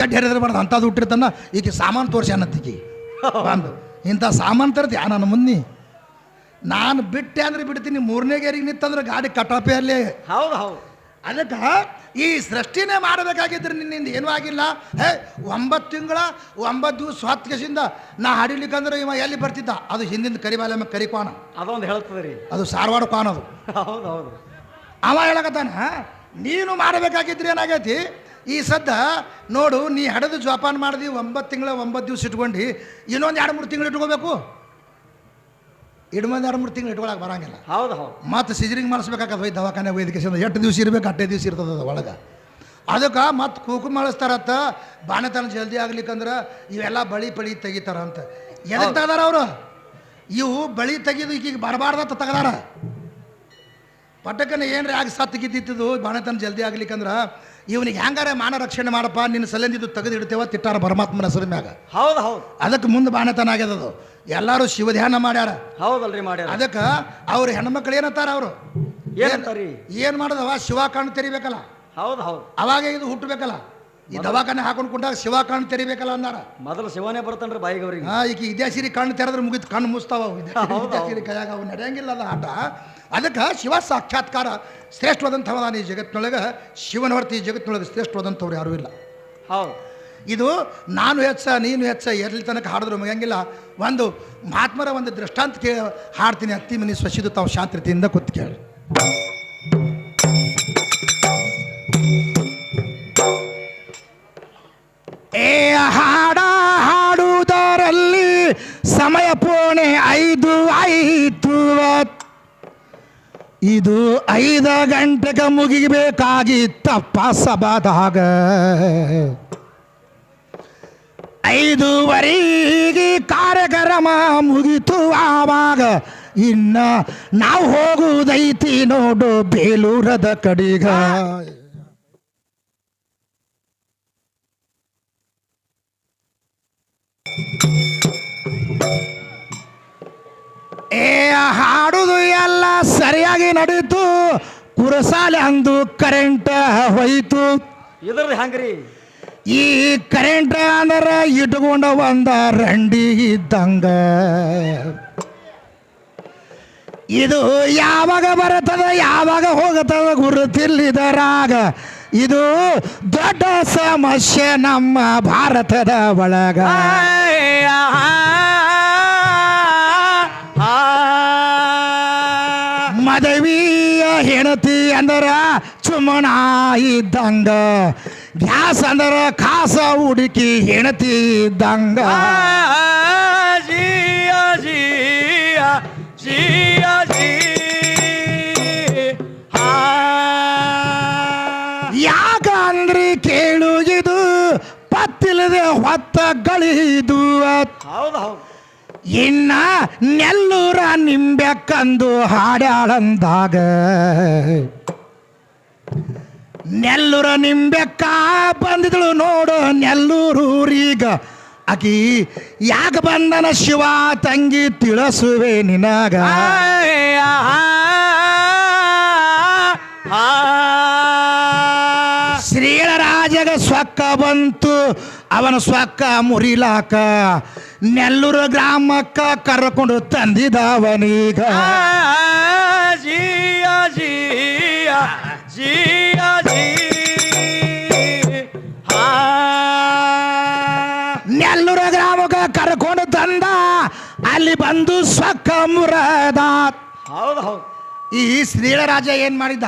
ಗಡ್ಡೆ ಹರಿದ್ರೆ ಬರೋದು ಅಂಥದ್ದು ಹುಟ್ಟಿರ್ತಾನ ಈಕೆ ಸಾಮಾನು ತೋರಿಸಿ ಅನ್ನತ್ತಿಗೆ ಬಂದು ಇಂಥ ಸಾಮಾನು ತರ್ತಿ ಆ ನನ್ನ ಮುನ್ನಿ. ನಾನು ಬಿಟ್ಟೆ ಅಂದ್ರೆ ಬಿಡ್ತೀನಿ ಮೂರನೇ ಗೇರಿಗೆ ನಿಂತಂದ್ರೆ ಗಾಡಿ ಕಟಾಪೆ ಅಲ್ಲಿ. ಹೌದು ಹೌದು. ಅದಕ್ಕೆ ಈ ಸೃಷ್ಟಿನೇ ಮಾಡಬೇಕಾಗಿದ್ರೆ ನಿನ್ನಿಂದ ಏನೂ ಆಗಿಲ್ಲ. ಹೇ ಒಂಬತ್ತು ತಿಂಗಳ ಒಂಬತ್ತು ದಿವಸ ಹತ್ತು ಕೆಸಿಂದ ನಾ ಹಡಿಲಿಕ್ಕಂದ್ರೆ ಇವ ಎಲ್ಲಿ ಬರ್ತಿದ್ದ? ಅದು ಹಿಂದಿಂದ ಕರಿಬಾಲೆ ಮೇಲೆ ಕರಿ ಅದೊಂದು ಹೇಳ್ತದೆ ರೀ. ಅದು ಸಾರವಾಡ ಪಾನ ಅದು. ಹೌದು ಹೌದು. ಅವ ಹೇಳಕತ್ತಾನ ನೀನು ಮಾಡಬೇಕಾಗಿದ್ರೆ ಏನಾಗೈತಿ? ಈ ಸದ್ದ ನೋಡು ನೀ ಹಡದು ಜೋಪಾನ ಮಾಡಿದಿ ಒಂಬತ್ತು ತಿಂಗಳ ಒಂಬತ್ತು ದಿವಸ ಇಟ್ಕೊಂಡು ಇನ್ನೊಂದು ಎರಡು ಮೂರು ತಿಂಗಳು ಇಟ್ಕೋಬೇಕು. ಇಡ್ಮಂದು ಎರಡು ಮೂರು ತಿಂಗಳು ಇಟ್ಕೊಳಕ್ಕೆ ಬರಂಗಿಲ್ಲ. ಹೌದು ಹೌದು. ಮತ್ತು ಸಿಜರಿಂಗ್ ಮಾಡಿಸ್ಬೇಕಾಗತ್ತೆ ಹೋಯ್ ದವಾಖಾನೆ ವೈದ್ಯಕೀಯ ಎಷ್ಟು ದಿವಸ ಇರಬೇಕು ಅಟ್ಟೆ ದಿವಸ ಇರ್ತದೆ ಅದು ಒಳಗೆ. ಅದಕ್ಕೆ ಮತ್ತು ಕೂಕು ಮಾಡಿಸ್ತಾರತ್ತ ಬಾಣತನ ಜಲ್ದಿ ಆಗ್ಲಿಕ್ಕಂದ್ರೆ ಇವೆಲ್ಲ ಬಳಿ ಪಳಿ ತೆಗಿತಾರಂತ ಎದಕ್ಕೆ ತೆಗ್ದಾರ ಅವರು? ಇವು ಬಳಿ ತೆಗೆದು ಈಗ ಬರಬಾರ್ದ ತೆಗ್ದಾರ. ಪಟಕನ ಏನ್ರಿ ಆಗಿ ಸತ್ತು ಗಿದ್ದಿತ್ತು ಬಾಣತನ ಜಲ್ದಿ ಆಗ್ಲಿಕ್ಕಂದ್ರೆ ಇವನಿಗೆ ಹೆಂಗಾರ ಮಾನ ರಕ್ಷಣೆ ಮಾಡಪ್ಪ? ನಿನ್ನ ಸಲಂದಿದು ತೆಗೆದು ಇಡ್ತೇವ ತಿಟ್ಟಾರ ಪರಮಾತ್ಮನ ಹೆಸರು ಮ್ಯಾಗ. ಹೌದು ಹೌದು. ಅದಕ್ಕೆ ಮುಂದೆ ಬಾಣತನ ಆಗ್ಯದ ಅದು ಎಲ್ಲರೂ ಶಿವಧ್ಯಾನ ಮಾಡ್ಯಾರ. ಹೌದಲ್ರಿ ಮಾಡ್ಯಾರ. ಅದಕ್ಕೆ ಅವ್ರ ಹೆಣ್ಮಕ್ಳು ಏನಂತಾರ ಅವರು? ಏನಂತಾರಿ? ಏನು ಮಾಡೋದವ? ಶಿವ ಕಣ್ಣು ತೆರಿಬೇಕಲ್ಲ. ಹೌದು ಹೌದು. ಅವಾಗ ಇದು ಹುಟ್ಟಬೇಕಲ್ಲ. ಈ ದವಾಖಾನೆ ಹಾಕೊಂಡು ಕುಂಟಾಗ ಶಿವ ಕಣ್ಣು ತೆರಿಬೇಕಲ್ಲ ಅನ್ನಾರ ಮೊದಲು ಶಿವನೇ ಬರ್ತಾನ್ರಿ ಬಾಯಿಗೆ ಅವ್ರಿಗೆ. ಹಾ ಈಗ ಇದ್ಯಾಸಿರಿ ಕಣ್ಣು ತೆರೆದ್ರೆ ಮುಗಿತು ಕಣ್ಣು ಮುಸ್ತಾವ ಇದ್ಯಾಸಿರಿ ಕೈಯಾಗ ಅವು ನಡೆಯಂಗಿಲ್ಲ ಅದ ಆಟ. ಅದಕ್ಕೆ ಶಿವ ಸಾಕ್ಷಾತ್ಕಾರ ಶ್ರೇಷ್ಠವಾದಂಥವದಾನ ಈ ಜಗತ್ತಿನೊಳಗೆ ಶಿವನ ಹೊರತು ಈ ಜಗತ್ತಿನೊಳಗೆ ಶ್ರೇಷ್ಠವಾದಂಥವ್ರು ಯಾರೂ ಇಲ್ಲ. ಹೌದು. ಇದು ನಾನು ಹೆಚ್ಚ ನೀನು ಹೆಚ್ಚ ಎಲ್ಲಿ ತನಕ ಹಾಡಿದ್ರು ಮುಗಿಯಂಗಿಲ್ಲ. ಒಂದು ಮಹಾತ್ಮರ ಒಂದು ದೃಷ್ಟಾಂತ ಕೇ ಹಾಡ್ತೀನಿ. ಅತ್ತಿ ಮನಿ ಸ್ವಸಿದು ತಾವು ಶಾಂತಿಯಿಂದ ಕೂತ್ ಕೇಳಿ. ಏ ಹಾಡ ಹಾಡುವುದರಲ್ಲಿ ಸಮಯ ಪೋಣೆ ಐದು ಐದು ಇದು ಐದ ಗಂಟೆಗೆ ಮುಗಿಬೇಕಾಗಿತ್ತಪ್ಪ ಸಭಾದಾಗ ಐದೂವರೆಗೆ ಕಾರ್ಯಕ್ರಮ ಮುಗಿತು ಆವಾಗ ಇನ್ನ ನಾವು ಹೋಗುವುದೈತಿ ನೋಡು ಬೇಲೂರದ ಕಡಿಗ. ಏ ಹಾಡುದು ಎಲ್ಲ ಸರಿಯಾಗಿ ನಡೀತು. ಕುರಸಾಲೆ ಅಂದು ಕರೆಂಟ್ ಹೋಯಿತು. ಇದ್ರದ್ದು ಹಂಗ್ರಿ? ಈ ಕರೆಂಟ್ ಅಂದ್ರೆ ಇಟ್ಕೊಂಡ ಒಂದ ರಂಡಿ ಇದ್ದಂಗ. ಇದು ಯಾವಾಗ ಬರುತ್ತದ ಯಾವಾಗ ಹೋಗುತ್ತದ ಗುರುತಿಲ್ಲಿದರಾಗ ಇದು ದೊಡ್ಡ ಸಮಸ್ಯೆ ನಮ್ಮ ಭಾರತದ ಒಳಗ. ಮದವಿಯ ಹೆಣತಿ ಅಂದರ ಸುಮ್ಮನ ಇದ್ದಂಗ. ಗ್ಯಾಸ್ ಅಂದರ ಕಾಸ ಹುಡುಕಿ ಹೆಣತಿ ಇದ್ದಂಗ. ಜಿಯ ಜಿಯ ಜಿ ಪತ್ತಿಲ್ಲದೆ ಹೊತ್ತ ಗಳಿದು ಹೌದು ಹೌದು. ಇನ್ನ ನೆಲ್ಲೂರ ನಿಂಬೆಕ್ಕಂದು ಹಾಡ್ಯಾಳಂದಾಗ. ನೆಲ್ಲೂರ ನಿಂಬೆಕ್ಕ ಬಂದಿದಳು ನೋಡು ನೆಲ್ಲೂರೂರೀಗ. ಆಕಿ ಯಾಕ ಬಂದನ ಶಿವ ತಂಗಿ ತಿಳಸುವೆ ನಿನಗ. ಶ್ರೀಳರಾಜಗ ಸೊಕ್ಕ ಬಂತು ಅವನ ಸ್ವಕ್ಕ ಮುರಿಲಾಕ. ನೆಲ್ಲೂರು ಗ್ರಾಮಕ್ಕ ಕರ್ಕೊಂಡು ತಂದಿದವನೀಗ. ಜಿಯ ಜಿಯ ಜಿಯ ಜಿ ನೆಲ್ಲೂರು ಗ್ರಾಮಕ್ಕೆ ಕರ್ಕೊಂಡು ತಂದ ಅಲ್ಲಿ ಬಂದು ಸ್ವಕ್ಕ ಮುರದ. ಹೌದು ಹೌದು. ಈ ಶ್ರೀಳರಾಜ ಏನ್ ಮಾಡಿದ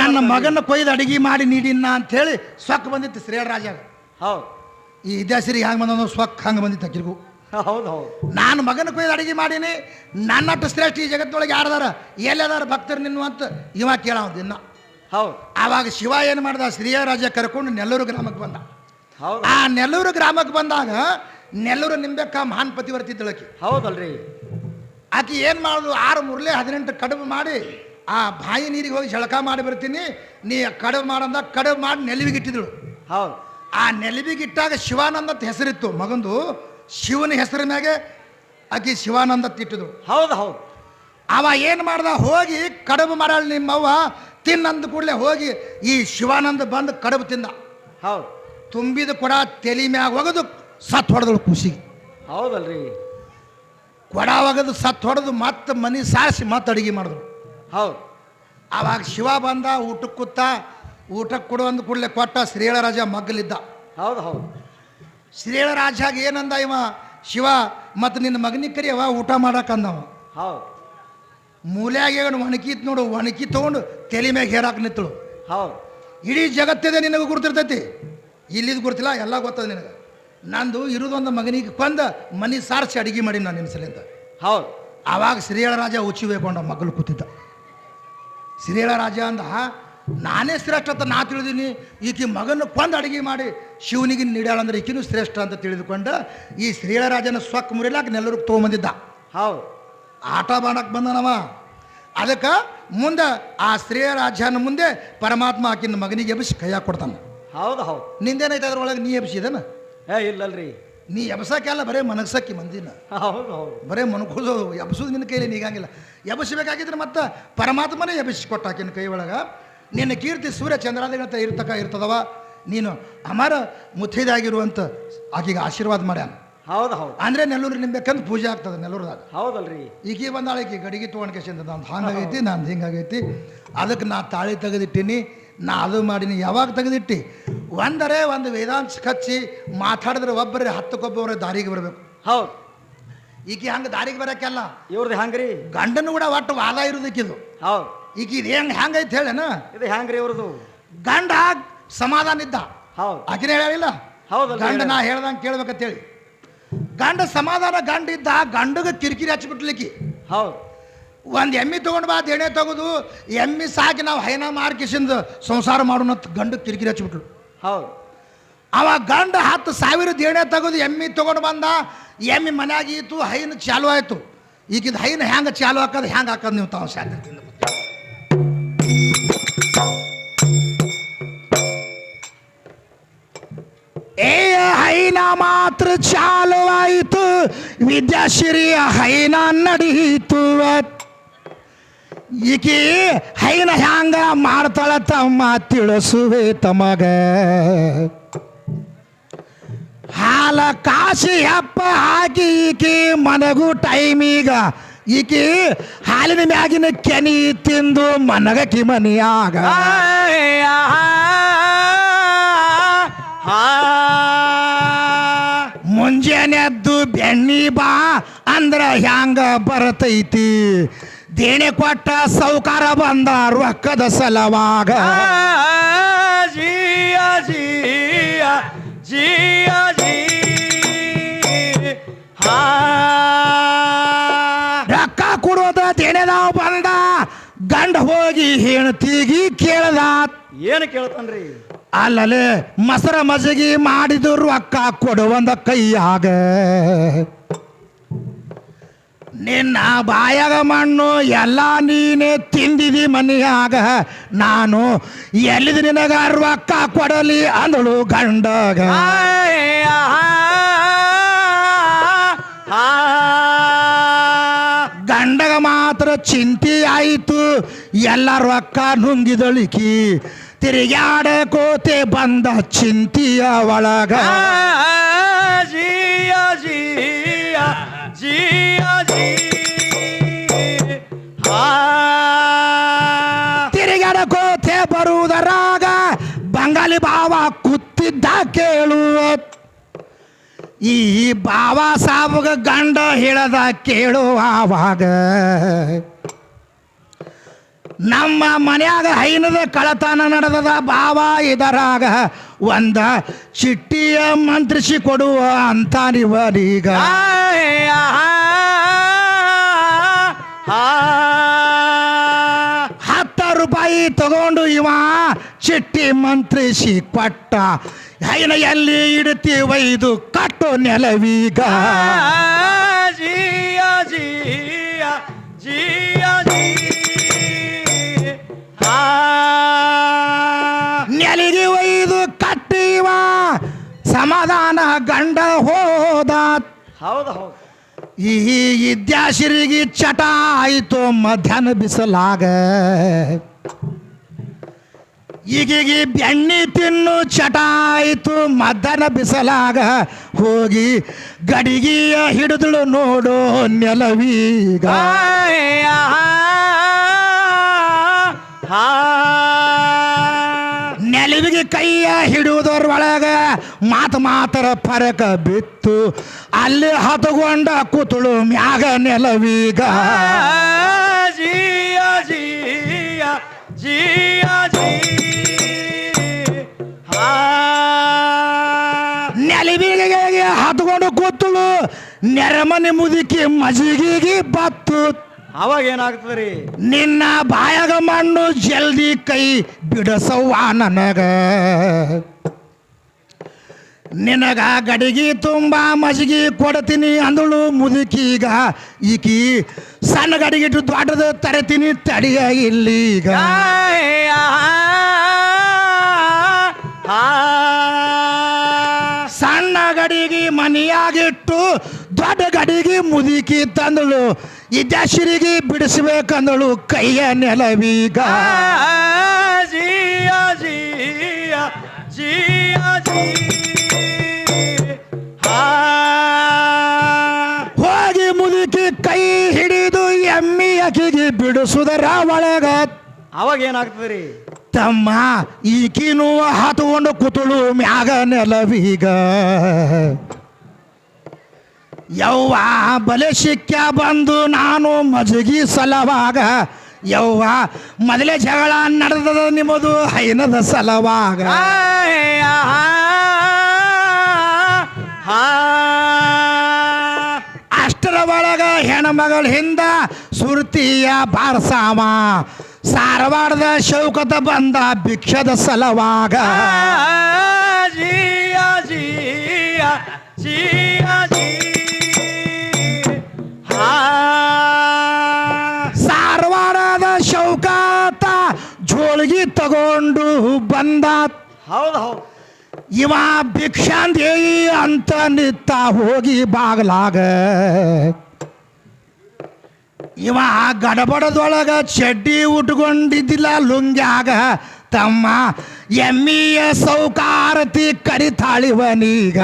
ನನ್ನ ಮಗನ ಕೊಯ್ದು ಅಡಿಗೆ ಮಾಡಿ ನೀಡಿನ ಅಂತ ಹೇಳಿ ಸೊಕ್ಕ ಬಂದಿತ್ತು ಶ್ರೀಳರಾಜ. ಹೌದು. ಈ ಇದ್ಯಾಸಿರಿ ಹ್ಯಾಂಗ ಬಂದ ಸೊಕ್ಕ ಹಂಗ ಬಂದಿತ್ತು ಅಕ್ಕಿಗೂ ಹೌದು ಹೌದು. ನಾನು ಮಗನ ಕೊಯ್ದು ಅಡಿಗೆ ಮಾಡೀನಿ ನನ್ನಟ್ಟು ಶ್ರೇಷ್ಠ ಈ ಜಗತ್ತಿನೊಳಗೆ ಯಾರದಾರ ಎಲ್ಲದಾರ ಭಕ್ತರು ನಿನ್ನು ಅಂತ ಇವ ಕೇಳವ ದಿನ ಹೌದು. ಆವಾಗ ಶಿವ ಏನು ಮಾಡ್ದ? ಶ್ರೀಯರಾಜ ಕರ್ಕೊಂಡು ನೆಲ್ಲೂರು ಗ್ರಾಮಕ್ಕೆ ಬಂದ. ಆ ನೆಲ್ಲೂರು ಗ್ರಾಮಕ್ಕೆ ಬಂದಾಗ ನೆಲ್ಲೂರು ನಿಂಬೆಕ್ಕ ಮಹಾನ್ ಪತಿವರ್ತಿದ್ದಳಕಿ ಹೌದಲ್ರಿ. ಆಕಿ ಏನು ಮಾಡೋದು? ಆರು ಮುರ್ಲೆ ಹದಿನೆಂಟು ಕಡುಬು ಮಾಡಿ ಆ ಬಾಯಿ ನೀರಿಗೆ ಹೋಗಿ ಜಳಕ ಮಾಡಿ ಬರ್ತೀನಿ. ನೀ ಕಡುಬು ಮಾಡಂದ ಕಡುಬು ಮಾಡಿ ನೆಲವಿಗಿಟ್ಟಿದಳು ಹೌದು. ಆ ನೆಲವಿಗಿಟ್ಟಾಗ ಶಿವಾನಂದ ಅಂತ ಹೆಸರಿತ್ತು. ಮಗಂದು ಶಿವನ ಹೆಸರ ಮ್ಯಾಗೆ ಆಕೆ ಶಿವಾನಂದ ಇಟ್ಟಿದ್ರು ಹೌದು ಹೌದು. ಅವ ಏನು ಮಾಡ್ದ? ಹೋಗಿ ಕಡುಬು ಮಾಡಲ್ ನಿಮ್ಮವ್ವ. ತಿನ್ನಂದ ಕೂಡಲೇ ಹೋಗಿ ಈ ಶಿವಾನಂದ ಬಂದು ಕಡುಬು ತಿಂದ. ಹೌದು. ತುಂಬಿದ ಕೂಡ ತೆಲಿ ಮ್ಯಾಗ ಒಗದು ಸತ್ ಹೊಡೆದಳು ಖುಷಿ ಹೌದಲ್ರಿ. ಕೊಡ ಸತ್ತು ಸತ್ ಹೊಡೆದು ಮತ್ತೆ ಮನೆ ಸಾರಿಸಿ ಮತ್ತೆ ಅಡುಗೆ ಮಾಡಿದ್ರು. ಹೌದು. ಆವಾಗ ಶಿವ ಬಂದ ಊಟಕ್ಕೆ ಕೂತ ಊಟಕ್ಕೆ ಕೊಡು ಅಂದ ಕೂಡಲೇ ಕೊಟ್ಟ ಶ್ರೀಳರಾಜ ಮಗ್ಗಲಿದ್ದ. ಹೌದು ಹೌದು. ಶ್ರೀಳ ರಾಜಾಗ ಏನಂದ ಇವ? ಶಿವ ಮತ್ತು ನಿನ್ನ ಮಗನಿಗೆ ಕರಿಯವ ಊಟ ಮಾಡಕ್ಕಂದವ ಹೌದು. ಮೂಲ್ಯಾಗ ಒಣಕಿತ್ ನೋಡು ಒಣಕಿ ತೊಗೊಂಡು ತಲೆ ಮ್ಯಾಗೆ ಹೇರಾಕ ನಿಂತಳು ಹೌದು. ಇಡೀ ಜಗತ್ತಿದೆ ನಿನಗೆ ಗುರ್ತಿರ್ತೈತಿ. ಇಲ್ಲಿದ್ದು ಗುರ್ತಿಲ್ಲ ಎಲ್ಲ ಗೊತ್ತದ ನಿನಗೆ. ನಂದು ಇರೋದೊಂದು ಮಗನಿಗೆ ಕೊಂದ ಮನೆ ಸಾರ್ಸಿ ಅಡಿಗೆ ಮಾಡಿ ನಾನು ನಿನ್ಸಲಿಂದ ಹೌದು. ಆವಾಗ ಸಿರಿಯಳ ರಾಜ ಉಚ್ಚಿ ಉಚ್ಚಿಬೇಕೊಂಡ ಮಗಳು ಕೂತಿದ್ದ. ಸಿರಿಯಳ ರಾಜ ಅಂದ ನಾನೇ ಶ್ರೇಷ್ಠ ಅಂತ ನಾ ತಿಳಿದೀನಿ. ಈಕೆ ಮಗನ ಕೊಂದು ಅಡಿಗೆ ಮಾಡಿ ಶಿವನಿಗೆ ನೀಡ್ಯಾಳ ಅಂದ್ರೆ ಈಕಿನೂ ಶ್ರೇಷ್ಠ ಅಂತ ತಿಳಿದುಕೊಂಡ ಈ ಸಿರಿಯಳ ರಾಜನ ಸ್ವಕ್ ಮುರಿಲಾಕ ನೆಲ್ಲರಿಗೆ ತೊಗೊಂಬಂದಿದ್ದ. ಹೌದು. ಆಟ ಬಾಣಕ್ಕೆ ಬಂದನವ. ಅದಕ್ಕೆ ಮುಂದೆ ಆ ಸ್ತ್ರೀಯ ರಾಜ್ಯನ ಮುಂದೆ ಪರಮಾತ್ಮ ಆಕಿನ ಮಗನಿಗೆ ಎಬ್ಬಿಸಿ ಕೈ ಕೊಡ್ತಾನೆ. ಹೌದು ಹೌದು. ನಿಂದೇನೈತೆ ಅದ್ರೊಳಗೆ? ನೀ ಎಬ್ಸಿದನ ಏ ಇಲ್ಲಲ್ರಿ. ನೀ ಎಬ್ಸಕ್ಕೆಲ್ಲ ಬರೇ ಮನಗ್ಸಕ್ಕಿ ಮಂದಿನ. ಹೌದು ಹೌದು. ಬರೇ ಮನ್ಕೋದು ಎಬ್ಸೋದು ನಿನ್ನ ಕೈಲಿ ನೀಗಂಗಿಲ್ಲ. ಎಬ್ಸಬೇಕಾಗಿದ್ರೆ ಮತ್ತೆ ಪರಮಾತ್ಮನೇ ಎಬ್ಬಿಸಿ ಕೊಟ್ಟ ಆಕಿನ ಕೈ ಒಳಗೆ. ನಿನ್ನ ಕೀರ್ತಿ ಸೂರ್ಯ ಚಂದ್ರಾದಿಗಂತ ಇರ್ತಕ ಇರ್ತದವ. ನೀನು ಅಮರ ಮುತ್ತಿದಾಗಿರುವಂತ ಆಕಿಗೆ ಆಶೀರ್ವಾದ ಮಾಡ್ಯಾನ. ಹೌದು ಹೌದು. ಅಂದರೆ ನೆಲ್ಲೂರು ನಿಂಬೇಕಂತ ಪೂಜೆ ಆಗ್ತದೆ ನೆಲ್ಲೂರದಾಗ. ಹೌದಲ್ರಿ. ಈಗ ಬಂದಾಳ ಈಕಿ ಗಡಿಗೆ ಚಂದ್ರ ನಂದು ಹಂಗಾಗೈತಿ ನಂದು ಹಿಂಗಾಗೈತಿ. ಅದಕ್ಕೆ ನಾ ತಾಳಿ ತೆಗೆದಿಟ್ಟಿನಿ. ನಾ ಅದು ಮಾಡೀನಿ. ಯಾವಾಗ ತೆಗೆದಿಟ್ಟು? ಒಂದರೆ ಒಂದು ವೇದಾಂಶ ಕಚ್ಚಿ ಮಾತಾಡಿದ್ರೆ ಒಬ್ಬರೇ ಹತ್ತಕ್ಕೊಬ್ಬರ ದಾರಿಗೆ ಬರಬೇಕು. ಹೌದು. ಈಕೆ ಹಂಗೆ ದಾರಿಗೆ ಬರೋಕ್ಕೆಲ್ಲ? ಇವ್ರದ್ದು ಹಂಗ್ರಿ? ಗಂಡನು ಕೂಡ ಒಟ್ಟು ವಾದ ಇರೋದಕ್ಕಿದು ಹೌದು. ಈಗ ಇದು ಹೆಂಗೆ ಹೆಂಗೈತೆ ಹೇಳೇನ? ಇದು ಹ್ಯಾಂಗ್ರಿ ಇವ್ರದ್ದು ಗಂಡ ಸಮಾಧಾನ ಇದ್ದ. ಹೌದು. ಆಕಿನ ಹೇಳಿಲ್ಲ? ಹೌದು ಗಂಡ ನಾ ಹೇಳ್ದಂಗೆ ಕೇಳ್ಬೇಕಂತೇಳಿ. ಗಂಡ ಸಮಾಧಾನ ಗಂಡ ಇದ್ದ ಗಂಡಗ ಕಿರಿಕಿರಿ ಹಚ್ಚಿಬಿಟ್ಲಿಕ್ಕೆ ಹೌದು. ಒಂದು ಎಮ್ಮಿ ತೊಗೊಂಡು ಬಾ ದೇಣೆ ತೆಗೆದು. ಎಮ್ಮಿ ಸಾಕಿ ನಾವು ಹೈನ ಮಾರ್ಕಿಸಿಂದ ಸಂಸಾರ ಮಾಡೋಣ ಅಂತ ಗಂಡ ಕಿರಿಕಿರಿ ಹಚ್ಬಿಟ್ಲು ಹೌದು. ಅವ ಗಂಡ ಹತ್ತು ಸಾವಿರ ದೇಣೆ ತೆಗೆದು ಎಮ್ಮಿ ತೊಗೊಂಡು ಬಂದ. ಎಮ್ಮಿ ಮನ್ಯಾಗ ಹೈನು ಹೈನ ಚಾಲು ಆಯಿತು. ಈಗಿದ ಹೈನು ಹ್ಯಾಂಗೆ ಚಾಲು ಹಾಕೋದು ಹೆಂಗೆ ಹಾಕೋದು ನೀವು ತಾವು ಶಾಂತಿ ಏ ಹೈನ ಮಾತ್ರ ಚಾಲು ಆಯಿತು. ವಿದ್ಯಾಶ್ರೀಯ ಹೈನ ನಡೀತು ಈಕಿ ಹೈನ ಹ್ಯಾಂಗ ಮಾಡ್ತಾಳ ತಮ್ಮ ತಿಳಿಸುವೆ ತಮಗ. ಹಾಲ ಕಾಸಿ ಹಪ್ಪ ಹಾಕಿ ಈಕಿ ಮನಗು ಟೈಮೀಗ ಈಕಿ ಹಾಲಿನ ಮ್ಯಾಗಿನ ಕೆನಿ ತಿಂದು ಮನಗ ಕಿಮನಿಯಾಗ. ಮುಂಜಾನೆ ಮುಂಜಾನೆದ್ದು ಬೆಣ್ಣಿ ಬಾ ಅಂದ್ರ ಹ್ಯಾಂಗ ಬರತೈತಿ. ದೇಣೆ ಕೊಟ್ಟ ಸೌಕಾರ ಬಂದ ರೊಕ್ಕದ ಸಲವಾಗ. ಜಿಯ ಜಿಯ ಜಿಯ ಜಿ ರೊಕ್ಕ ಕೊಡೋದ ದೇಣೆದಾವ್ ಬಂದ. ಗಂಡ ಹೋಗಿ ಹೆಣ್ತಿಗಿ ಕೇಳದ. ಏನು ಕೇಳ್ತಾನ್ರಿ? ಅಲ್ಲಲೆ ಮಸರ ಮಜಗಿ ಮಾಡಿದ್ರು ರೊಕ್ಕ ಕೊಡುವಂದ ಕೈಯಾಗ. ನಿನ್ನ ಬಾಯಾಗ ಮಣ್ಣು ಎಲ್ಲ ನೀನೇ ತಿಂದಿದಿ ಮನೆಯಾಗ ನಾನು ಎಲ್ಲಿದ ನಿನಗ ರೊಕ್ಕ ಕೊಡಲಿ ಅಂದಳು ಗಂಡಾಗ ಗಂಡಗ ಮಾತ್ರ ಚಿಂತೆ ಆಯಿತು ಎಲ್ಲ ರೊಕ್ಕ ನುಂಗಿದಳಿಕಿ ತಿರುಗಾಡ ಕೋತೆ ಬಂದ ಚಿಂತೆಯ ಒಳಗ ಜಿಯ ಜಿಯ ಜಿಯ ಜಿ ಹಾ ತಿರುಗಾಡ ಬರುವುದರಾಗ ಬಂಗಾಲಿ ಬಾವ ಕುತ್ತಿದ್ದ ಕೇಳುವ. ಈ ಬಾವ ಸಾಬಗ ಗಂಡ ಹೇಳದ ಕೇಳುವಾಗ ನಮ್ಮ ಮನೆಯಾಗ ಹೈನದ ಕಳತನ ನಡೆದದ ಬಾವ ಇದರಾಗ ಒಂದ ಚಿಟ್ಟಿಯ ಮಂತ್ರಿಸಿ ಕೊಡುವ ಅಂತ ನೀವರೀಗ. ಹತ್ತ ತಗೊಂಡು ಇವ ಚಿಟ್ಟಿ ಮಂತ್ರಿಸಿ ಕೊಟ್ಟ. ಹೈನ ಎಲ್ಲಿ ಇಡ್ತಿ ಒಯ್ದು ಕಟ್ಟು ನೆಲವೀಗ. ಜಿಯ ಜಿಯ ಜಿಯ ನೆಲಿಗೆ ಒಯ್ದು ಕಟ್ಟಿವ. ಸಮಾಧಾನ ಗಂಡ ಹೋದ. ಹೌದು ಹೌದು. ಈ ವಿದ್ಯಾಶ್ರೀಗಿ ಚಟ ಆಯಿತು ಮಧ್ಯಾಹ್ನ ಬಿಸಲಾಗ. ಈಗೀಗ ಬೆಣ್ಣಿ ತಿನ್ನು ಚಟ ಆಯಿತು ಮದ್ದನ ಬಿಸಲಾಗ ಹೋಗಿ ಗಡಿಗೆಯ ಹಿಡಿದಳು ನೋಡು ನೆಲವೀಗ. ನೆಲವಿಗೆ ಕೈಯ ಹಿಡಿಯುವುದರೊಳಗ ಮಾತು ಮಾತರ ಪರಕ ಬಿತ್ತು. ಅಲ್ಲಿ ಹತಗೊಂಡ ಕೂತಳು ಮ್ಯಾಗ ನೆಲವೀಗ. ಜಿಯ ಜಿಯ ಜಿಯ ಜಿ ನೆಲವಿಗೆ ಹತ್ಕೊಂಡು ಕೂತಳು. ನೆರಮನೆ ಮುದುಕಿ ಮಜಿಗಿಗೆ ಬತ್ತು. ಅವಾಗ ಏನಾಗ್ತದ್ರಿ? ನಿನ್ನ ಬಾಯಾಗ ಮಣ್ಣು ಜಲ್ದಿ ಕೈ ಬಿಡಸವ್ವ ನನಗ. ನಿನಗ ಗಡಿಗೆ ತುಂಬ ಮಜ್ಗಿ ಕೊಡ್ತೀನಿ ಅಂದಳು ಮುದುಕೀಗ. ಈಕಿ ಸಣ್ಣ ಗಡಿಗಿಟ್ಟು ದೊಡ್ಡದು ತರತೀನಿ ತಡಿಯ ಇಲ್ಲೀಗ. ಸಣ್ಣ ಗಡಿಗೆ ಮನೆಯಾಗಿಟ್ಟು ದೊಡ್ಡ ಗಡಿಗೆ ಮುದುಕಿ ತಂದಳು. ಇದ್ದಶಿರಿಗೆ ಬಿಡಿಸ್ಬೇಕಂದಳು ಕೈಯ ನೆಲವೀಗ. ಜಿಯ ಜಿಯ ಜಿಯ ಜಿ ಹೋಗಿ ಮುದುಕಿ ಕೈ ಹಿಡಿದು ಎಮ್ಮಿ ಅಕ್ಕಿಗೆ ಬಿಡಿಸುದರ ಒಳಗ. ಅವಾಗ ಏನಾಗ್ತದ್ರಿ? ತಮ್ಮ ಈಕಿನು ಹತ್ಕೊಂಡು ಕುತುಳು ಮ್ಯಾಗ ನೆಲವೀಗ. ಯವ್ವ ಬಲೆ ಸಿಕ್ಕ ಬಂದು ನಾನು ಮಜಗಿ ಸಲವಾಗ ಯವ್ವ ಮೊದಲೇ ಜಗಳ ನಡೆದದ ನಿಮ್ಮದು ಹೈನದ ಸಲವಾಗ. ಅಷ್ಟರ ಒಳಗ ಹೆಣ್ಮಗಳ ಹಿಂದ ಸುರ್ತಿಯ ಬಾರಸಾವ ಸಾರವಾಡದ ಶೌಕದ ಬಂದ ಭಿಕ್ಷದ ಸಲವಾಗ. ಸಾರವಾಡದ ಶೌಕಾತ ಜೋಳಿಗೆ ತಗೊಂಡು ಬಂದ. ಹೌದು ಹೌದು. ಇವ ಭಿಕ್ಷಾಂದೇಯಿ ಅಂತ ನಿತ್ತ ಹೋಗಿ ಬಾಗ್ಲಾಗ. ಇವ ಗಡಬಡದೊಳಗ ಚಡ್ಡಿ ಉಟ್ಕೊಂಡಿದ್ದಿಲ್ಲ ಲುಂಗ್ಯಾಗ ತಮ್ಮ ಎಮ್ಮಿಯ ಸೌಕಾರತಿ ಕರಿತಾಳಿವನೀಗ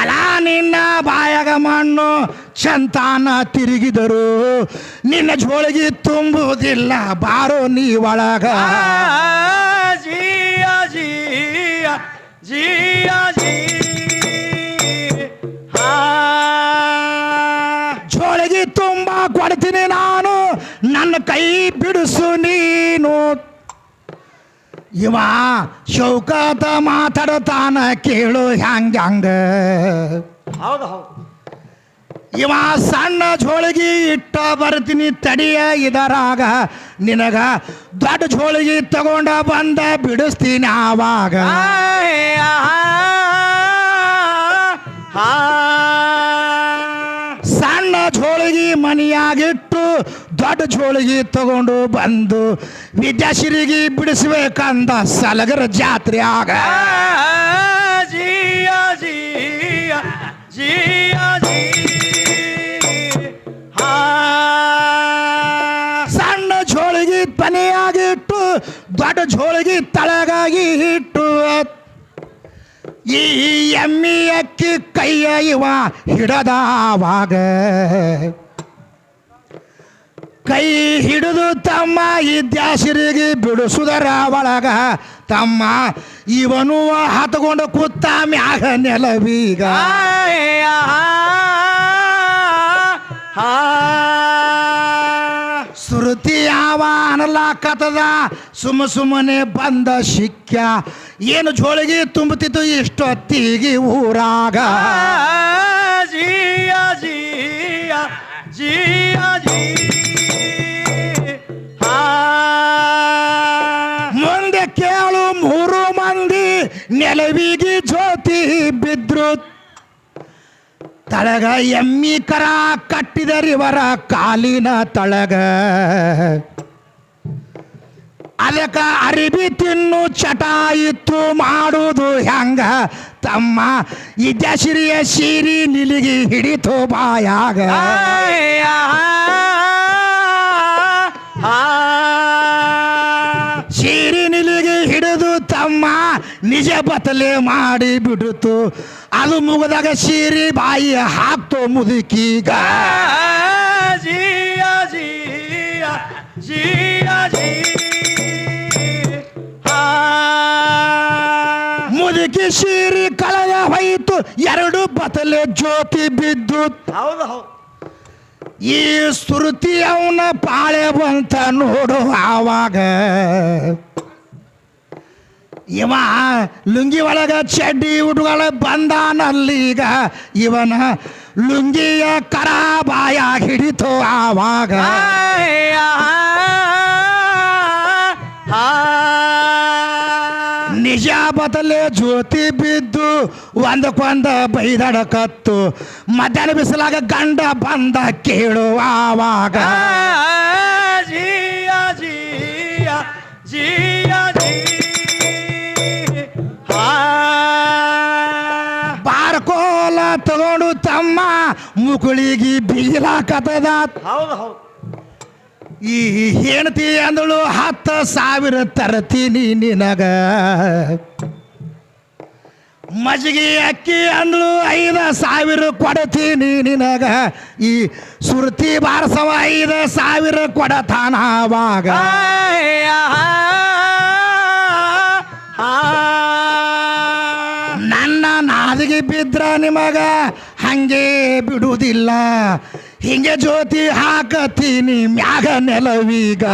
ಅಲ ನಿನ್ನ ಬಾಯಗ ಮಣ್ಣು ಚಂತಾನ ತಿರುಗಿದರು ನಿನ್ನ ಜೋಳಿಗೆ ತುಂಬುವುದಿಲ್ಲ ಬಾರೋ ನೀ ಒಳಗ ಜಿಯ ಜಿಯ ಜಿಯ ತುಂಬ ಕೊಡ್ತೀನಿ ನಾನು. ನನ್ನ ಕೈ ಬಿಡಿಸು ನೀನು. ಇವ ಶೌಕತ ಮಾತಾಡತಾನ ಕೇಳು ಹ್ಯಾಂಗ ಹೌದು ಹೌದು. ಇವ ಸಣ್ಣ ಜೋಳಿಗೆ ಇಟ್ಟ ಬರ್ತೀನಿ ತಡಿಯ ಇದರಾಗ. ನಿನಗ ದೊಡ್ಡ ಜೋಳಿಗೆ ತಗೊಂಡ ಬಂದ ಬಿಡಿಸ್ತೀನಿ ಆವಾಗ. ಆ ಮನೆಯಾಗಿಟ್ಟು ದೊಡ್ಡ ಜೋಳಿಗೆ ತಗೊಂಡು ಬಂದು ವಿದ್ಯಾಶ್ರೀಗೆ ಬಿಡಿಸ್ಬೇಕಂದ ಸಲಗರ ಜಾತ್ರೆ ಆಗ. ಜಿಯ ಜಿಯ ಜಿಯ ಜಿ ಸಣ್ಣ ಜೋಳಿಗೆ ಮನೆಯಾಗಿಟ್ಟು ದೊಡ್ಡ ಜೋಳಿಗೆ ತಳಗಾಗಿ ಇಟ್ಟು ಈ ಎಮ್ಮಿ ಅಕ್ಕಿ ಕೈಯ ಇವ ಹಿಡದಾವಾಗ ಕೈ ಹಿಡಿದು ತಮ್ಮ ಇದ್ಯಾಸಿರಿಗೆ ಬಿಡಿಸುದರ ಒಳಗ ತಮ್ಮ ಇವನು ಹತ್ಕೊಂಡು ಕೂತ ಮ್ಯಾಗ ನೆಲವೀಗ ಶ್ರುತಿ ಯಾವ ಅನಲಾಕತದ ಸುಮ್ಮ ಸುಮ್ಮನೆ ಬಂದ ಶಿಕ್ಯ ಏನು ಜೋಳಿಗೆ ತುಂಬುತ್ತಿತ್ತು ಇಷ್ಟೊತ್ತಿಗೆ ಊರಾಗ ಜಿಯ ಜಿಯ ಜಿಯ ನೆಲವಿಗೆ ಜ್ಯೋತಿ ಬಿದ್ರು. ತಳಗ ಎಮ್ಮಿ ಕರ ಕಟ್ಟಿದರಿವರ ಕಾಲಿನ ತಳಗ. ಅದಕ್ಕೆ ಅರಿಬಿ ತಿನ್ನು ಚಟ ಇತ್ತು ಮಾಡುವುದು ಹೆಂಗ ತಮ್ಮ ಇದ್ಯಾಸಿರಿಯ ಸೀರಿ ನಿಲಿಗಿ ಹಿಡಿತು ಬಾಯಾಗ. ತಮ್ಮ ನಿಜ ಬತಲೆ ಮಾಡಿ ಬಿಡುತ್ತು. ಅದು ಮುಗದಾಗ ಸೀರಿ ಬಾಯಿ ಹಾಕ್ತು ಮುದುಕೀಗ ಜೀಯ ಜೀಯ ಜೀಯ ಜಿ ಆ. ಮುದುಕಿ ಸೀರಿ ಕಳೆದ ಹೋಯಿತು ಎರಡು ಬತಲೆ ಜ್ಯೋತಿ ಬಿದ್ದು. ಹೌದು ಹೌದು. ಈ ಸುರುತಿ ಅವನ ಪಾಳೆ ಬಂತ ನೋಡು ಆವಾಗ. ಇವ ಲುಂಗಿ ಒಳಗ ಚಡ್ಡಿ ಹುಡುಗಳ ಬಂದಾನಲ್ಲೀಗ. ಇವನ ಲುಂಗಿಯ ಕರ ಬಾಯ ಹಿಡಿತು ಆವಾಗ. ನಿಜ ಬದಲೇ ಜ್ಯೋತಿ ಬಿದ್ದು ಒಂದಕ್ಕೊಂದ ಬೈದಡಕತ್ತು ಮಧ್ಯಾಹ್ನ ಬಿಸಿಲಾಗ ಗಂಡ ಬಂದ ಕೇಳು ಆವಾಗ. ಆ, ಜಿಯ ಜಿಯ ಜಿಯ ಜಿ ಆ, ಬಾರ್ಕೋಲ ತಗೊಂಡು ತಮ್ಮ ಮುಕುಳಿಗೆ ಬೀಲಾಕತದ ಹೌದು ಹೌದು. ಈ ಹೆಣ್ತಿ ಅಂದಳು ಹತ್ತು ಸಾವಿರ ತರತೀನಿ ನಿನಗ. ಮಜ್ಜಿಗೆ ಅಕ್ಕಿ ಅಂದಳು ಐದು ಸಾವಿರ ಕೊಡತೀನಿ ನಿನಗ. ಈ ಸುರ್ತಿ ಬಾರಸವ ಐದು ಸಾವಿರ ಕೊಡತಾನ ಅವಾಗ ಬಿದ್ರ ನಿಮಗ ಹಂಗೆ ಬಿಡುವುದಿಲ್ಲ ಹಿಂಗೆ ಜ್ಯೋತಿ ಹಾಕತೀನಿ ಮ್ಯಾಗ ನೆಲವೀಗ.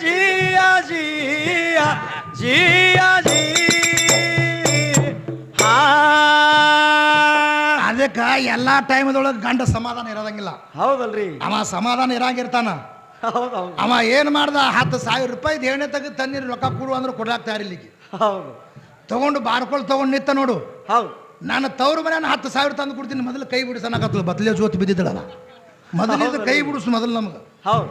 ಜಿಯಾ ಜಿಯ ಜಿಯಾ ಜಿ. ಅದಕ್ಕೆ ಎಲ್ಲ ಟೈಮ್ದೊಳಗೆ ಗಂಡ ಸಮಾಧಾನ ಇರೋದಂಗಿಲ್ಲ. ಹೌದಲ್ರಿ. ಅವ ಸಮಾಧಾನ ಇರಂಗಿರ್ತಾನ. ಅವ ಏನು ಮಾಡ್ದ ಹತ್ತು ಸಾವಿರ ರೂಪಾಯಿ ಎಣ್ಣೆ ತೆಗೆದು ತಣ್ಣೀರು ರೊಕ್ಕ ಕೊಡು ಅಂದ್ರೆ ಕೊಡಾಕ್ತಾ ಇರಲಿಕ್ಕೆ ಹೌದು. ತಗೊಂಡು ಬಾರ್ಕೊಳ್ ತಗೊಂಡು ನಿತ್ತ ನೋಡು. ಹೌದು. ನಾನು ತವ್ರ ಮನೆ ಹತ್ತು ಸಾವಿರ ತಂದು ಕೊಡ್ತೀನಿ. ಮೊದಲು ಕೈ ಬಿಡಿಸನಕತ್ಲು ಬತ್ಲೆ ಜೋತಿ ಬಿದ್ದಿದ್ದಳಲ್ಲ. ಮೊದಲಿಂದ ಕೈ ಬಿಡಿಸು ಮೊದಲು ನಮ್ಗೆ. ಹೌದು.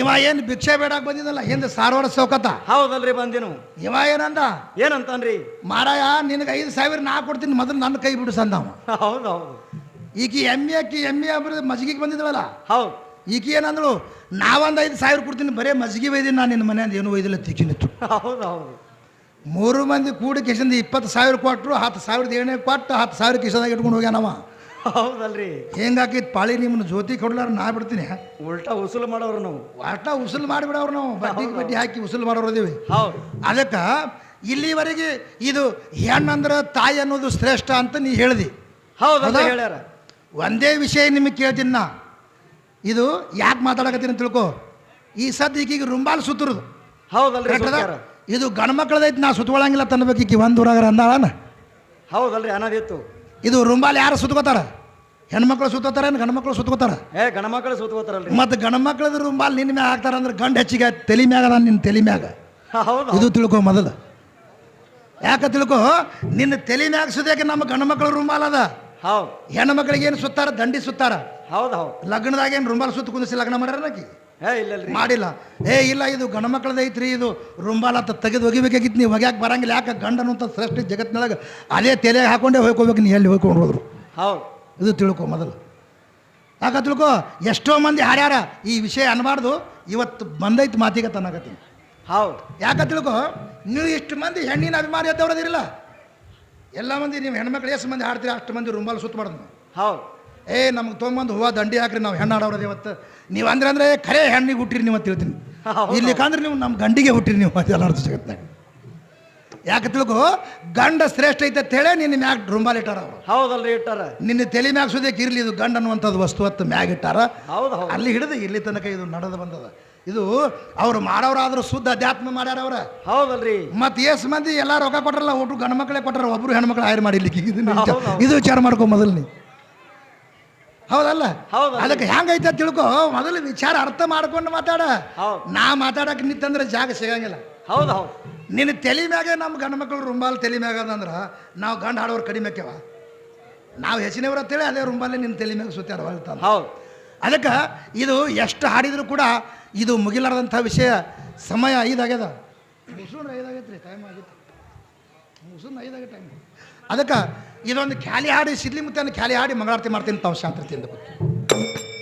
ಇವ ಏನು ಭಿಕ್ಷೆ ಬೇಡಕ್ಕೆ ಬಂದಿದ್ದಲ್ಲ ಹಿಂದೆ ಸಾರ್ವರ ಸೌಕತ. ಹೌದಲ್ರಿ ಬಂದಿನು ಇವ ಏನಂದ? ಏನಂತನ್ರಿ ಮಾರಾಯ ನಿನಗೆ ಐದು ಸಾವಿರ ನಾ ಕೊಡ್ತೀನಿ ಮೊದಲು ನನ್ನ ಕೈ ಬಿಡಿಸ ಅಂದ ಅವ ಹೌದು ಹೌದು. ಈಕಿ ಎಮ್ಮೆ ಅಕ್ಕಿ ಎಮ್ಮೆ ಅಬ್ರ ಮಜ್ಗಿಗೆ ಬಂದಿದ್ವಲ್ಲ ಹೌದು. ಈಕಿ ಏನಂದಳು? ನಾವೊಂದು ಐದು ಸಾವಿರ ಕೊಡ್ತೀನಿ ಬರೇ ಮಜ್ಗಿ ಒಯ್ದೀನಿ ನಾನು ನಿನ್ನ ಮನೆಯಿಂದ ಏನು ಒಯ್ದಿಲ್ಲ ತಿಕ್ಕಿನಿತ್ತು ಹೌದು ಹೌದು. ಮೂರು ಮಂದಿ ಕೂಡಿ ಕಿಶನ್ ಇಪ್ಪತ್ತು ಸಾವಿರ ಕೊಟ್ಟರು ಹತ್ತು ಸಾವಿರದ ಏನೇ ಕೊಟ್ಟು ಹತ್ತು ಸಾವಿರ ಕಿಶನ್ದಾಗ ಇಟ್ಕೊಂಡು ಹೋಗ್ಯಾನವ ಹೌದಲ್ರಿ. ಹೆಂಗಾಕಿ ಪಾಳಿ ನಿಮ್ಮನ್ನ ಜ್ಯೋತಿ ಕೊಡ್ಲಾರ ನಾ ಬಿಡ್ತೀನಿ. ಉಲ್ಟಾ ಉಸುಲು ಮಾಡೋರು ನಾವು. ಅಷ್ಟ ಉಸುಲು ಮಾಡಿಬಿಡೋರು ನಾವು. ಬಡ್ಡಿಗೆ ಬಡ್ಡಿ ಹಾಕಿ ಉಸುಲು ಮಾಡೋರು ಅದೀವಿ ಹೌದು. ಅದಕ್ಕೆ ಇಲ್ಲಿವರೆಗೆ ಇದು ಹೆಣ್ಣಂದ್ರೆ ತಾಯಿ ಅನ್ನೋದು ಶ್ರೇಷ್ಠ ಅಂತ ನೀ ಹೇಳ್ದಿ. ಹೌದು ಹೌದಾ? ಹೇಳ್ಯಾರ. ಒಂದೇ ವಿಷಯ ನಿಮಗೆ ಕೇಳ್ತೀನಿ ನಾ. ಇದು ಯಾಕೆ ಮಾತಾಡಕತ್ತೀನಿ ಅಂತ ತಿಳ್ಕೊ. ಈ ಸದ್ಯ ಈಗೀಗ ರುಂಬಾಲ್ ಸುತ್ತರದು. ಹೌದಲ್ರಿ ಕರೆಕ್ಟ್ ಅದ? ಸುತ್ತಾರ. ಇದು ಗಂಡು ಮಕ್ಕಳದೈತಿ ನಾ ಸುತ್ತಕೊಳ್ಳಂಗಿಲ್ಲ ತನ್ನಬೇಕು ಒಂದು ಊರಾಗ ಅಂದಾಳನ? ಹೌದಲ್ರಿ ಅನ್ನೋದಿತ್ತು ಇದು ರುಂಬಾಲ್ ಯಾರು ಸುತ್ಕೋತಾರ? ಹೆಣ್ಮಕ್ಳು ಸುತ್ತೋತಾರ ಏನು ಗಂಡು ಮಕ್ಕಳು ಸುತ್ಕೋತಾರ? ಏ ಗಣಮಕ್ಳು ಮಕ್ಕಳು ಸುತ್ತಕೋತಾರಲ್ರಿ ಮತ್ತು ಗಂಡು ಮಕ್ಕಳದ ರುಂಬಾಲ್ ನಿನ್ನ ಮ್ಯಾಗ ಹಾಕ್ತಾರ ಅಂದ್ರೆ ಗಂಡು ಹೆಚ್ಚಿಗೆ ತಲೆ ಮ್ಯಾಗ ನಾನು ನಿನ್ನ ತಲೆ ಮ್ಯಾಗ. ಹೌದು. ಇದು ತಿಳ್ಕೊ ಮೊದಲು. ಯಾಕೆ ತಿಳ್ಕೊ? ನಿನ್ನ ತಲೆ ಮ್ಯಾಗ ಸುದ್ಯಾಕೆ ನಮ್ಮ ಗಂಡು ಮಕ್ಕಳು ರುಂಬಾಲ್ ಅದ. ಹೌದು. ಹೆಣ್ಣು ಮಕ್ಕಳಿಗೆ ಏನು ಸುತ್ತಾರ? ದಂಡಿ ಸುತ್ತಾರ. ಹೌದು ಹೌದು. ಲಗ್ನದಾಗ ಏನು ರುಂಬಾಲ್ ಸುತ್ತ ಕುಂದಿಸಿ ಲಗ್ನ ಮಾಡ್ಯಾರ ಆಕಿ ಇಲ್ಲ ಮಾಡಿಲ್ಲ. ಏ ಇಲ್ಲ ಇದು ಗಂಡು ಮಕ್ಕಳದ ಐತ್ರಿ ಇದು ರುಂಬಾಲ ತೆಗೆದು ಒಗಿಬೇಕಾಗಿತ್ತು ನೀವು ಒಗ್ಯಾಕೆ ಬರಂಗಿಲ್ಲ. ಯಾಕೆ ಗಂಡನು ಅಂತ ಸೃಷ್ಟಿ ಜಗತ್ತಿನೊಳಗೆ ಅದೇ ತಲೆಗೆ ಹಾಕೊಂಡೇ ಹೋಗ್ಕೋಬೇಕು ನೀ ಎಲ್ಲಿ ಹೋಗ್ಕೊಂಡು ಹೋದ್ರು? ಹೌದು. ಇದು ತಿಳ್ಕೊ ಮೊದಲು. ಯಾಕ ತಿಳ್ಕೊ? ಎಷ್ಟೋ ಮಂದಿ ಹಾರ್ಯಾರ ಈ ವಿಷಯ ಅನ್ಬಾರ್ದು. ಇವತ್ತು ಬಂದೈತಿ ಮಾತಿಗೆ ತನ್ನಕತ್ತೀನಿ ಹೌದು. ಯಾಕ ತಿಳ್ಕೊ? ನೀವು ಇಷ್ಟು ಮಂದಿ ಹೆಣ್ಣಿನ ಅಭಿಮಾನಿ ಎದ್ದವ್ರದಿರಲ್ಲ ಎಲ್ಲ ಮಂದಿ ನೀವು ಹೆಣ್ಮಕ್ಳು ಎಷ್ಟು ಮಂದಿ ಹಾಡ್ತೀರಿ ಅಷ್ಟು ಮಂದಿ ರುಂಬಾಲ ಸುತ್ತ ಮಾಡೋದು. ಹೌದು. ಏ ನಮ್ಗೆ ತೊಗೊಂಬಂದು ಹೂವು ದಂಡಿ ಹಾಕ್ರಿ ನಾವು ಹೆಣ್ಣು ಆಡೋದು ಇವತ್ತು. ನೀವು ಅಂದ್ರೆ ಅಂದ್ರೆ ಖರೆ ಹೆಣ್ಣಿಗೆ ಹುಟ್ಟಿರಿ ನೀವು ಅಂತ ಹೇಳ್ತೀನಿ. ಹೌದು. ಇಲ್ಲಿ ಕಂದ್ರೆ ನೀವು ನಮ್ಮ ಗಂಡಿಗೆ ಹುಟ್ಟಿರಿ ನೀವು ಅಂತ ಎಲ್ಲ ಜಗತ್ನಾಗ ಯಾಕೆ ತಿಳ್ಕೊ? ಗಂಡ ಶ್ರೇಷ್ಠ ಐತೆ ಅಂತ ಹೇಳಿ ನಿನ್ನ ಮ್ಯಾಗ ರುಂಬಾಲ್ ಇಟ್ಟಾರ ಅವರು. ಹೌದಲ್ರಿ ಇಟ್ಟಾರ. ನಿನ್ನ ತಲೆ ಮ್ಯಾಗ ಸುದಕ್ಕೆ ಇರಲಿ ಇದು ಗಂಡ ಅನ್ನುವಂಥದ್ದು ವಸ್ತು ಹೊತ್ತು ಮ್ಯಾಗ ಇಟ್ಟಾರ. ಹೌದು ಅಲ್ಲಿ ಹಿಡಿದು ಇಲ್ಲಿ ತನಕ ಇದು ನಡೆದು ಬಂದದ. ಇದು ಅವ್ರು ಮಾಡೋರಾದ್ರೂ ಶುದ್ಧ ಅಧ್ಯಾತ್ಮ ಮಾಡ್ಯಾರ ಅವ್ರ. ಹೌದಲ್ರಿ. ಮತ್ತೆ ಎಸ್ ಮಂದಿ ಎಲ್ಲ ರೊಕ್ಕ ಕೊಟ್ರಲ್ಲ ಒಟ್ಟು ಗಂಡ ಮಕ್ಕಳೇ ಕೊಟ್ಟಾರ ಒಬ್ರು ಹೆಣ್ಮಕ್ಳು ಹೈರ್ ಮಾಡಿರ್ಲಿಕ್ಕೆ ಹೌದು. ಇದು ವಿಚಾರ ಮಾಡ್ಕೊ ಮೊದಲು ನೀ ಹೌದಲ್ಲ. ಅದಕ್ಕೆ ಹೆಂಗೈತೆ ತಿಳ್ಕೊ. ಮೊದಲು ವಿಚಾರ ಅರ್ಥ ಮಾಡ್ಕೊಂಡು ಮಾತಾಡ. ನಾ ಮಾತಾಡಕ್ಕೆ ನಿಂತಂದ್ರೆ ಜಾಗ ಸಿಗಂಗಿಲ್ಲ. ಹೌದು ಹೌದು. ನಿನ್ನ ತಲೆ ಮ್ಯಾಗೆ ನಮ್ಮ ಗಂಡು ಮಕ್ಕಳು ರುಂಬಾಲ್ ತಲೆ ಮ್ಯಾಗ ಅದಂದ್ರೆ ನಾವು ಗಂಡು ಹಾಡೋರು ಕಡಿಮೆ ಆಕ್ಯವ. ನಾವು ಹೆಚ್ಚಿನವ್ರು ಅಂತೇಳಿ ಅದೇ ರುಂಬಾಲೆ ನಿನ್ನ ತಲೆ ಮ್ಯಾಗ ಸುತ್ತಾರ ಹೇಳ್ತಾನೆ ಹೌದು. ಅದಕ್ಕೆ ಇದು ಎಷ್ಟು ಹಾಡಿದ್ರು ಕೂಡ ಇದು ಮುಗಿಲಾರ್ದಂಥ ವಿಷಯ ಸಮಯ ಐದಾಗ್ಯದ. ಮುಸುನ್ ಐದಾಗೈತೆ ರೀ ಟೈಮ್ ಆಗಿತ್ತು. ಮುಸುನ್ ಐದಾಗ ಟೈಮ್ ಅದಕ್ಕೆ ಇದೊಂದು ಖ್ಯಾಲಿ ಹಾಡಿ ಸಿದ್ಲಿ ಮುತ್ತೆ ಖ್ಯಾಲಿ ಹಾಡಿ ಮಂಗಳಾರತಿ ಮಾಡ್ತೀನಿ ತಾವು ಶಾಂತತೆಯಿಂದ ಕೂತು